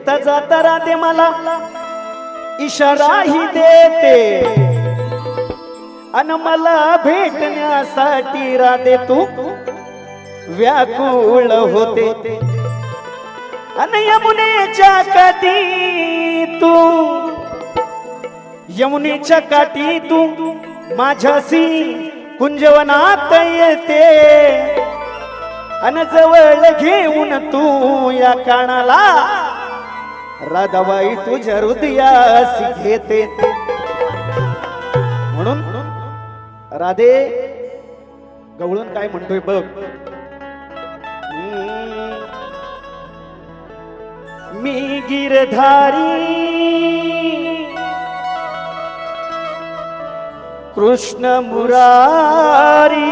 येता जाता राधे मला. इशाराही देते. अन मला भेटण्यासाठी राधे तू व्याकुळ होते. अन यमुनेच्या काठी तू यमुनेच्या काठी तू माझ्याशी कुंजवनात येते. अन जवळ घेऊन तू या कानाला दवाई तुझ्या हृदयास घेते. म्हणून राधे गवळून काय म्हणतोय बघ. मी गिरधारी कृष्ण मुरारी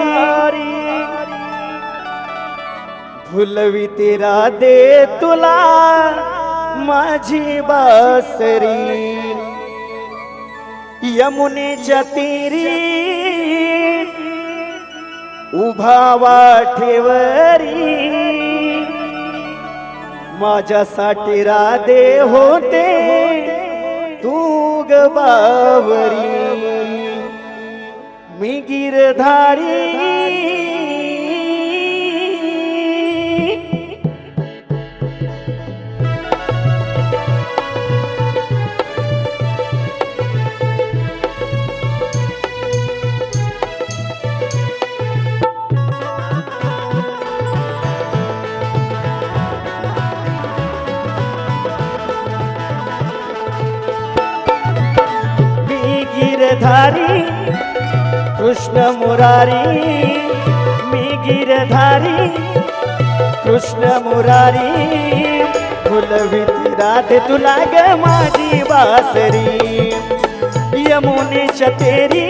भुलवी राधे तुला. माझी बासरी. यमुनेच्या तीरी उभा वाठेवरी माझ्यासाठी राधे होते. तू ग बावरी. मी गिरधारी. गिरधारी कृष्ण मुरारी मी गिरधारी कृष्ण मुरारी फुलविती राधे तुला ग माझी बासरी यमुनेच्या तेरी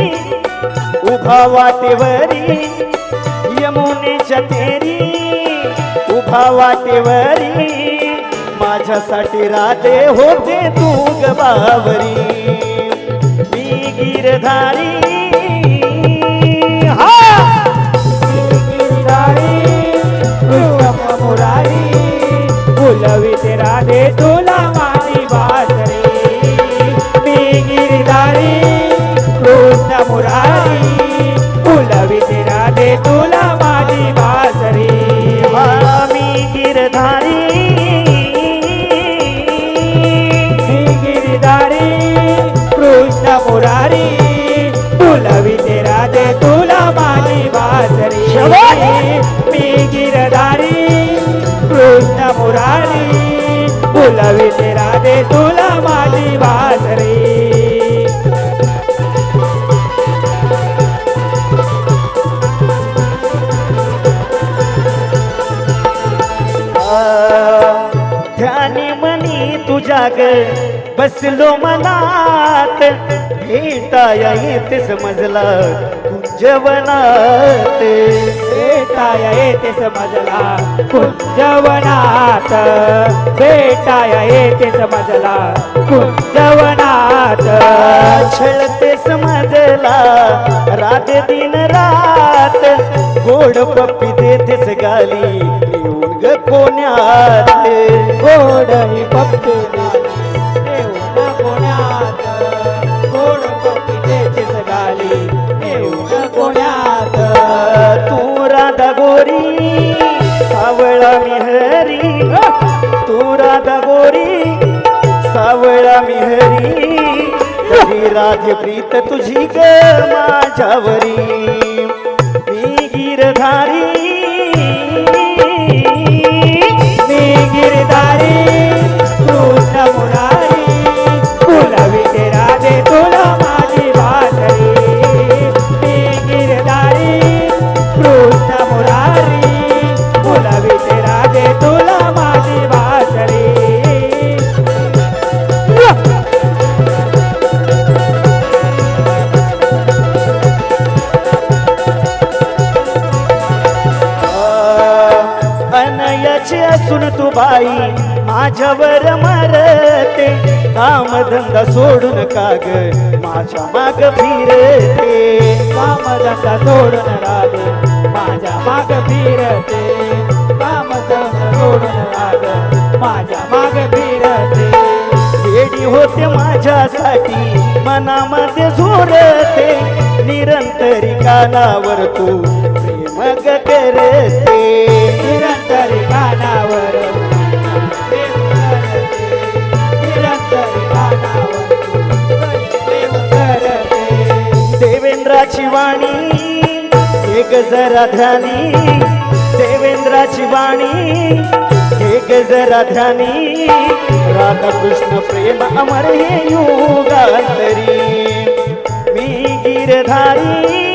उभा वाटेवरी. यमुनेच्या तेरी उभा वाटेवरी. माझ्यासाठी राधे होते तू ग बावरी. मी गिरधारी हा मुरारी फुलविते राधे तुला. बसलो मनात भेटाया येते समजला कुंजवनात भेटाया येते समजला कुंजवनात भेटाया येते समजला कुंजवनात छळते समजला रात दिन रात. गोड पप्पी देतेस गाली येऊन ग कोण्यात. गोड पप्पी राधा गोरी सावळा मिहरी तरी राधे प्रीत तुझी ग माझ्यावरी. मी गिरधारी नयाची असून तू बाई माझ्यावर मारते. कामधंदा सोडून का ग? माझ्या माग फिरते. कामधंदा सोडून राग माझ्या माग फिरते. कामधंदा सोडून राग माझ्या माग फिरते. वेडी होते माझ्यासाठी मनामध्ये झोडते निरंतरी कानावर तू मग करते. जरा ध्यानी देवेंद्राची वाणी. हे जरा ध्यानी राधा कृष्ण प्रेम अमर हे युगांतरी. मी गिरधारी